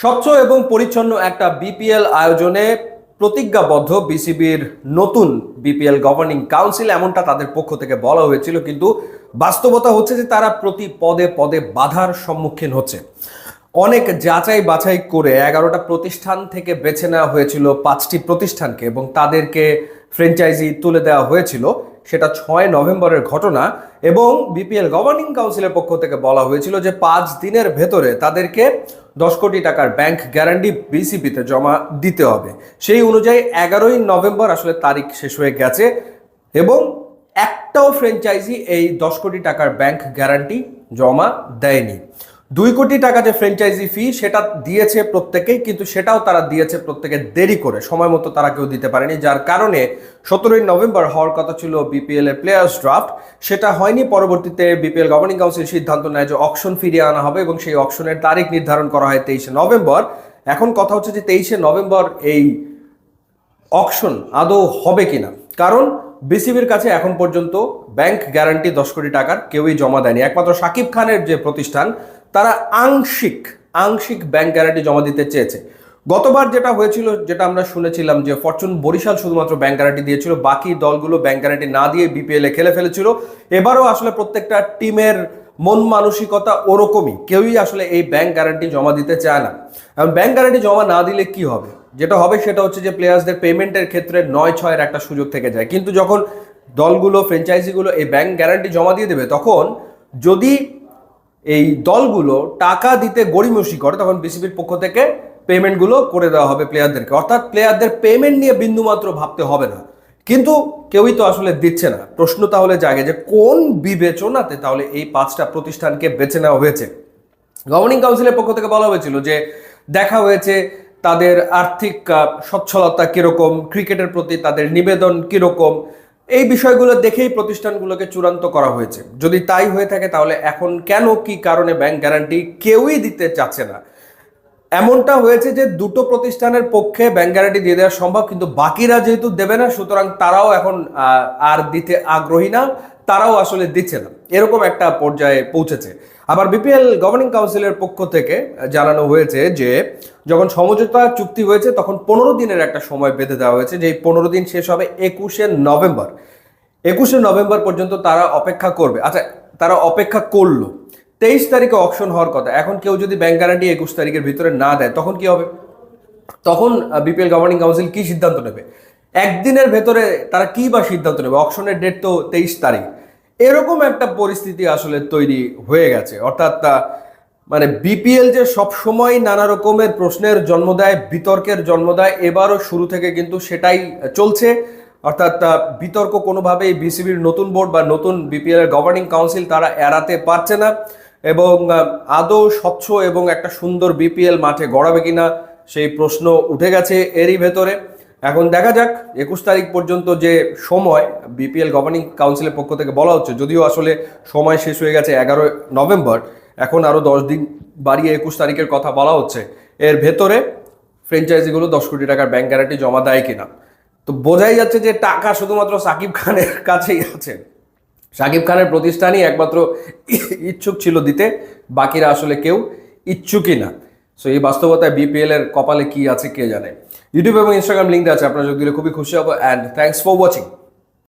স্বচ্ছ এবং পরিচ্ছন্ন একটা বিপিএল আয়োজনে প্রতিজ্ঞাবদ্ধ বিসিবির নতুন বিপিএল গভর্নিং কাউন্সিল এমনটা তাদের পক্ষ থেকে বলা হয়েছিল, কিন্তু বাস্তবতা হচ্ছে যে তারা প্রতি পদে পদে বাধার সম্মুখীন হচ্ছে। অনেক যাচাই বাছাই করে এগারোটা প্রতিষ্ঠান থেকে বেছে নেওয়া হয়েছিল পাঁচটি প্রতিষ্ঠানকে এবং তাদেরকে ফ্র্যাঞ্চাইজি তুলে দেওয়া হয়েছিল। সেটা ছয় নভেম্বরের ঘটনা এবং বিপিএল গভর্নিং কাউন্সিলের পক্ষ থেকে বলা হয়েছিল যে পাঁচ দিনের ভেতরে তাদেরকে দশ কোটি টাকার ব্যাংক গ্যারান্টি বিসিবিতে জমা দিতে হবে। সেই অনুযায়ী এগারোই নভেম্বর আসলে তারিখ শেষ হয়ে গেছে এবং একটাও ফ্র্যাঞ্চাইজি এই দশ কোটি টাকার ব্যাংক গ্যারান্টি জমা দেয়নি। দুই কোটি টাকা যে ফ্র্যাঞ্চাইজি ফি সেটা দিয়েছে প্রত্যেকেই, কিন্তু সেটাও তারা দিয়েছে প্রত্যেকে দেরি করে। সময় মতো তারা কেউ দিতে পারেনি, যার কারণে সতেরোই নভেম্বর হওয়ার কথা ছিল বিপিএল এর প্লেয়ার্স ড্রাফট সেটা হয়নি, পরবর্তীতে বিপিএল গভর্নিং কাউন্সিল সিদ্ধান্ত নেয় যে অকশন ফিরিয়ে আনা হবে এবং সেই অকশনের তারিখ নির্ধারণ করা হয় তেইশে নভেম্বর। এখন কথা হচ্ছে যে তেইশে নভেম্বর এই অকশন আদৌ হবে কিনা। কারণ বিসিবির কাছে এখন পর্যন্ত ব্যাংক গ্যারান্টি দশ কোটি টাকার কেউই জমা দেয়নি। একমাত্র সাকিব খানের যে প্রতিষ্ঠান তারা আংশিক আংশিক ব্যাংক গ্যারান্টি জমা দিতে চেয়েছে। গতবার যেটা হয়েছিল, যেটা আমরা শুনেছিলাম যে ফরচুন বরিশাল শুধুমাত্র ব্যাংক গ্যারান্টি দিয়েছিল, বাকি দলগুলো ব্যাংক গ্যারান্টি না দিয়ে বিপিএল খেলে ফেলেছিল। এবারও আসলে প্রত্যেকটা টিমের মন মানসিকতা ওরকমই, কেউই আসলে এই ব্যাংক গ্যারান্টি জমা দিতে চায় না। এবং ব্যাংক গ্যারান্টি জমা না দিলে কি হবে? যেটা হবে সেটা হচ্ছে যে প্লেয়ার্সদের পেমেন্টের ক্ষেত্রে নয় ছয়ের একটা সুযোগ থেকে যায়। কিন্তু যখন দলগুলো ফ্র্যাঞ্চাইজিগুলো এই ব্যাংক গ্যারান্টি জমা দিয়ে দেবে, তখন যদি এই দলগুলো টাকা দিতে গড়িমসি করে, তখন বিসিবির পক্ষ থেকে পেমেন্টগুলো করে দেওয়া হবে প্লেয়ারদেরকে। অর্থাৎ প্লেয়ারদের পেমেন্ট নিয়ে বিন্দুমাত্র ভাবতে হবে না। কিন্তু কেউই তো আসলে দিচ্ছে না। প্রশ্ন তাহলে জাগে যে কোন বিবেচনাতে তাহলে এই পাঁচটা প্রতিষ্ঠানকে বেছে নেওয়া হয়েছে? গভর্নিং কাউন্সিলের পক্ষ থেকে বলা হয়েছিল যে দেখা হয়েছে তাদের আর্থিক সচ্ছলতা কীরকম, ক্রিকেটের প্রতি তাদের নিবেদন কীরকম এই বিষয়গুলো দেখেই প্রতিষ্ঠানগুলোকে চূড়ান্ত করা হয়েছে। যদি তাই হয়ে থাকে, তাহলে এখন কেন কি কারণে ব্যাংক গ্যারান্টি কেউই দিতে চাচ্ছে না? এমনটা হয়েছে যে দুটো প্রতিষ্ঠানের পক্ষে ব্যাংক গ্যারান্টি দিয়ে দেওয়া সম্ভব, কিন্তু বাকিরা যেহেতু দেবে না, সুতরাং তারাও এখন আর দিতে আগ্রহী না, তারাও আসলে দিচ্ছে না। এরকম একটা পর্যায়ে পৌঁছেছে। আবার বিপিএল গভর্নিং কাউন্সিলের পক্ষ থেকে জানানো হয়েছে যে, যখন সমঝোতা চুক্তি হয়েছে, তখন পনেরো দিনের একটা সময় বেঁধে দেওয়া হয়েছে যে পনেরো দিন শেষ হবে একুশে নভেম্বর। একুশে নভেম্বর পর্যন্ত তারা অপেক্ষা করবে। আচ্ছা তারা অপেক্ষা করল। তেইশ তারিখে অপশন হওয়ার কথা। এখন কেউ যদি ব্যাংক গ্যারান্টি একুশ তারিখের ভিতরে না দেয়, তখন কি হবে? তখন বিপিএল গভর্নিং কাউন্সিল কি সিদ্ধান্ত নেবে? একদিনের ভেতরে তারা কি বা সিদ্ধান্ত নেবে? অপশনের ডেট তো তেইশ তারিখ। এরকম একটা পরিস্থিতি আসলে তৈরি হয়ে গেছে। অর্থাৎ মানে বিপিএল যে সব সময় নানা রকমের প্রশ্নের জন্ম দেয়, বিতর্কের জন্ম দেয়, এবারও শুরু থেকে কিন্তু সেটাই চলছে। অর্থাৎ বিতর্ক কোনোভাবেই বিসিবির নতুন বোর্ড বা নতুন বিপিএল এর গভর্নিং কাউন্সিল তারা এড়াতে পারছে না। এবং আদৌ স্বচ্ছ এবং একটা সুন্দর বিপিএল মাঠে গড়াবে কিনা সেই প্রশ্ন উঠে গেছে এরই ভেতরে। এখন দেখা যাক, একুশ তারিখ পর্যন্ত যে সময় বিপিএল গভর্নিং কাউন্সিলের পক্ষ থেকে বলা হচ্ছে, যদিও আসলে সময় শেষ হয়ে গেছে এগারো নভেম্বর, এখন আরও দশ দিন বাড়িয়ে একুশ তারিখের কথা বলা হচ্ছে। এর ভেতরে ফ্র্যাঞ্চাইজিগুলো দশ কোটি টাকার ব্যাংক গ্যারান্টি জমা দেয় কিনা। তো বোঝাই যাচ্ছে যে টাকা শুধুমাত্র সাকিব খানের কাছেই আছে। সাকিব খানের প্রতিষ্ঠানই একমাত্র ইচ্ছুক ছিল দিতে, বাকিরা আসলে কেউ ইচ্ছুকই না। সো এই বাস্তবতায় বিপিএল এর কপালে কি আছে কে জানে? ইউটিউব এবং ইনস্টাগ্রাম লিঙ্ক আছে, আপনারা যোগ দিলে খুবই খুশি হব। And thanks for watching